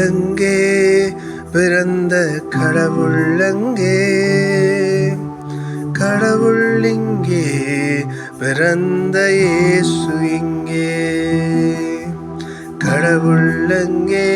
கடவுளங்கே பிறந்த கடவுள்ளங்கே. கடவுள் இங்கே பிறந்த இயேசு இங்கே. கடவுள்ளங்கே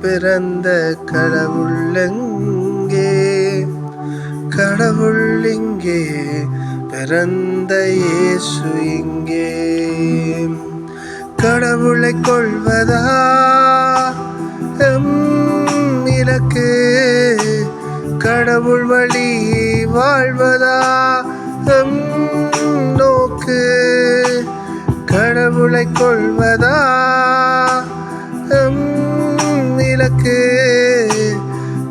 பிறந்த கடவுள்ளங்கே. கடவுள் இங்கே பிறந்த இயேசு இங்கே. கடவுளை கொள்வதா? கடவுள் வழி வாழ்வதா? எம் நோக்கு. கடவுளை கொள்வதா? எம் இலக்கு.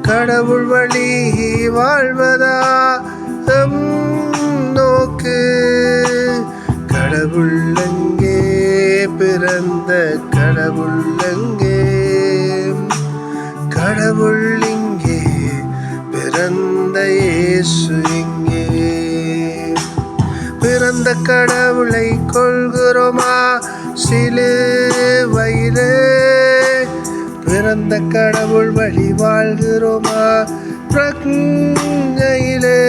கடவுள் வழி வாழ்வதா? எம் நோக்கு. கடவுள் எங்கே பிறந்த கடவுள்? கடவுளை கொள்கிறோமா? சிலுவையிலே பிறந்த கடவுள் வழி வாழ்கிறோமா? பிரக்ஞையிலே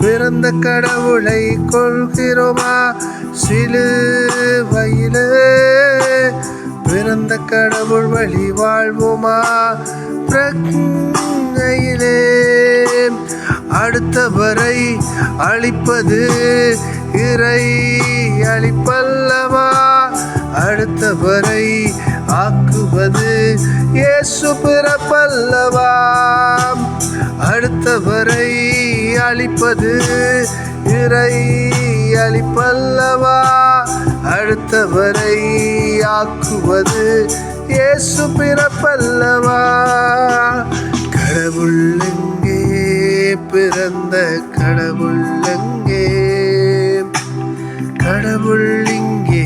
பிறந்த கடவுளை கொள்கிறோமா? சிலுவையிலே பிறந்த கடவுள் வழி வாழ்வோமா? பிரக்ஞையிலே அடுத்தவரை அழிப்பது இறை அழிப்பல்லவா? அடுத்தவரை ஆக்குவது இயேசு பிறப்பல்லவா? அடுத்தவரை அழிப்பது இறை அழிப்பல்லவா? அடுத்தவரை ஆக்குவது இயேசு பிறப்பல்லவா? கடவுள் எங்கே பிறந்த கடவுள் எங்கே? கடவுள் இங்கே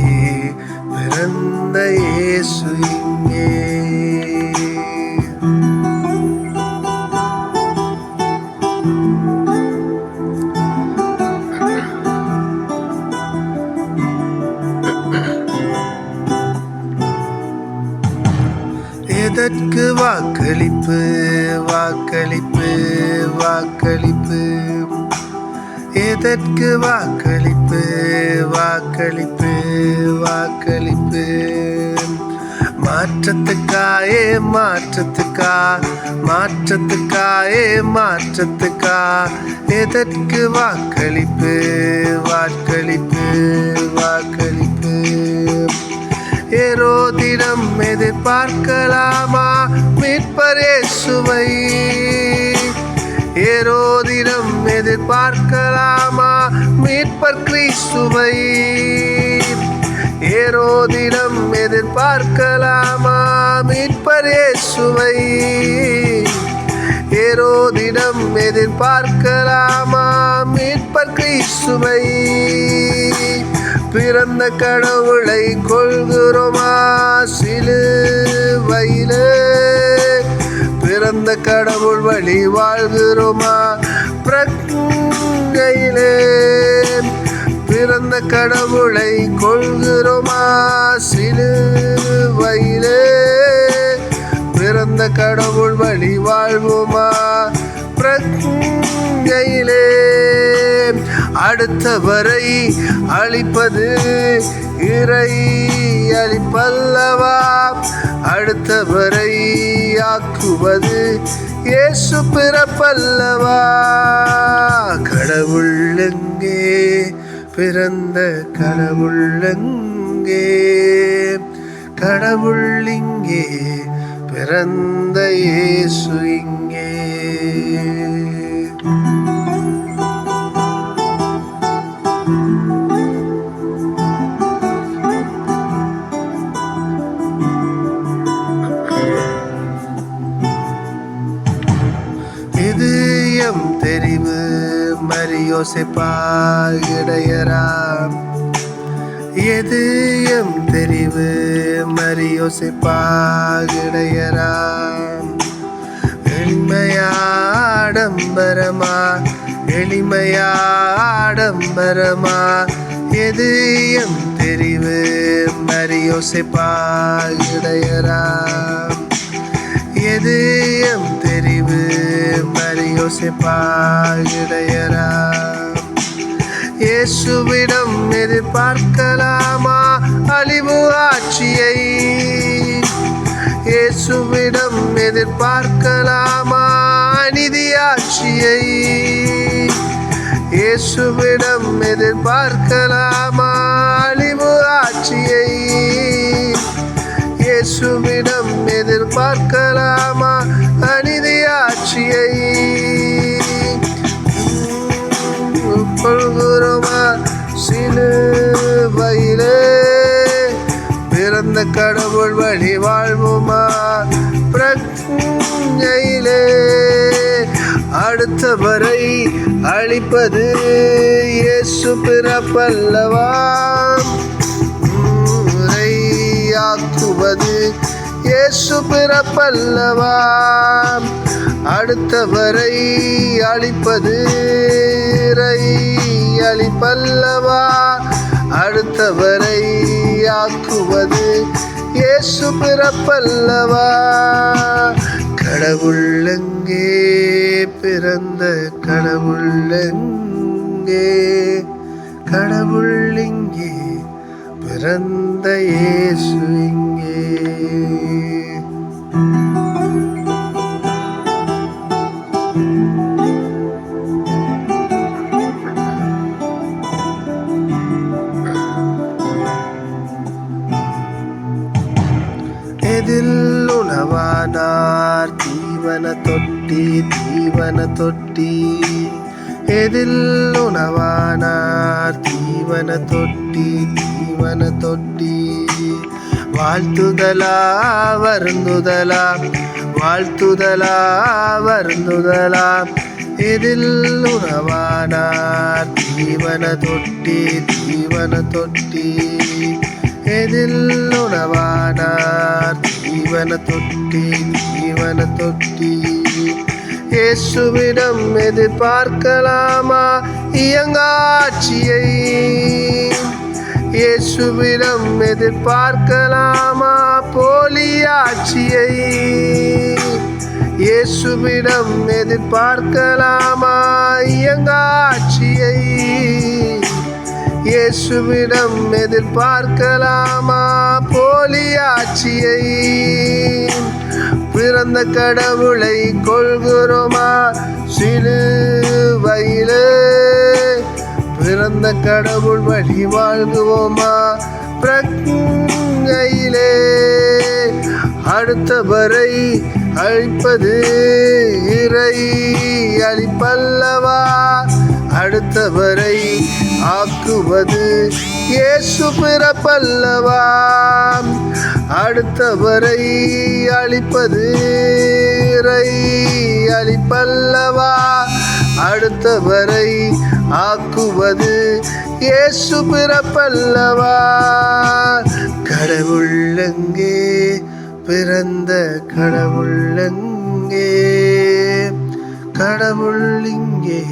பிறந்த இயேசு வாக்களிப்பு வாக்களிப்பு. எதற்கு வாக்களிப்பு வாக்களிப்பு வாக்களிப்பு? மாற்றத்துக்காயே மாற்றத்துக்கா? மாற்றத்துக்காயே மாற்றத்துக்கா? எதற்கு வாக்களிப்பு? பார்க்கலாமா? மீட்பர் கிறிஸ்துவை. ஏரோதிடம் எதிர்பார்க்கலாமா? மீட்பர் இயேசுவை. ஏரோதிடம் எதிர்பார்க்கலாமா? மீட்பர் கிறிஸ்துவை. பிறந்த கடவுளை கொள்கிறோமா சிலுவையிலே. பிறந்த கடவுள் வழி வாழ்கிறோமா? பிரங்கையிலே பிறந்த கடவுளை கொள்கிறோமா? சிலுவையிலே பிறந்த கடவுள் வழி வாழ்வோமா? பிரங்கையிலே அடுத்தவரை அழிப்பது இறை அழிப்பல்லவா? அடுத்தவரை ஆக்குவது இயேசு பிறப்பல்லவா? கடவுள் எங்கே பிறந்த கடவுள் எங்கே? கடவுள் இங்கே பிறந்த இயேசு இங்கே. மரியோசிப்பா இடையராம் எது எம் தெரிவு? மரியோசிப்பா இடையராம் எளிமையாடம்பரமா? எளிமையாடம்பரமா? எது எம் தெரிவு? மரியோசிப்பா இடையராம் எது எம் தெரிவு? மரியோசிப்பா இயேசுவிடம் எதிர்பார்க்கலாமா அழிவு ஆட்சியை? இயேசுவிடம் எதிர்பார்க்கலாமா அநீதி ஆட்சியை? இயேசுவிடம் எதிர்பார்க்கலாமா கடவுள் வழி வாழ்வுமா? பிரஜையிலே அடுத்தவரை அழிப்பது இயேசு பிறப்பல்லவா? ஆக்குவது இயேசு பிறப்பல்லவா? அடுத்தவரை அழிப்பது அழிப்பல்லவா? அடுத்தவரை ஆக்குவது இயேசு பிறப்பல்லவா? கடவுள் எங்கே பிறந்த கடவுள் எங்கே கடவுள் இங்கே பிறந்த இயேசு இங்கே. தீவன தொட்டி தீவன தொட்டி. எதில் உணவானார் தீவன தொட்டி தீவன தொட்டி. வாழ்த்துதலா வருந்துதலா வாழ்த்துதலா வருந்துதலா. எதில் உணவானார் தீவன தொட்டி தீவன தொட்டி. எதில் உணவானார் ஜீவன தொட்டி ஜீவன தொட்டி இயேசுவிடம் எதிர்பார்க்கலாமா இயங்காட்சியை? இயேசுவிடம் எதிர்பார்க்கலாமா போலியாட்சியை? இயேசுவிடம் எதிர்பார்க்கலாமா இயங்காட்சியை? இயேசுவிடம் எதிர்பார்க்கலாமா போ ஆட்சியை பிறந்த கடவுளை கொள்கிறோமா? சிலுவையிலே பிறந்த கடவுள் வழி வாழ்குவோமா பிரங்கையிலே அடுத்தவரை அழிப்பது இறை அழிப்பல்லவா? அடுத்தவரை ஆக்குவது இயேசு பிறப்பல்லவா? அடுத்தவரை அழிப்பது இறை அழிப்பல்லவா? அடுத்தவரை ஆக்குவது இயேசு பிறப்பல்லவா? கடவுள்ளங்கே பிறந்த கடவுள்ளங்கே கடவுள் இங்கே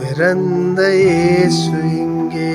பிறந்த இயேசு இங்கே.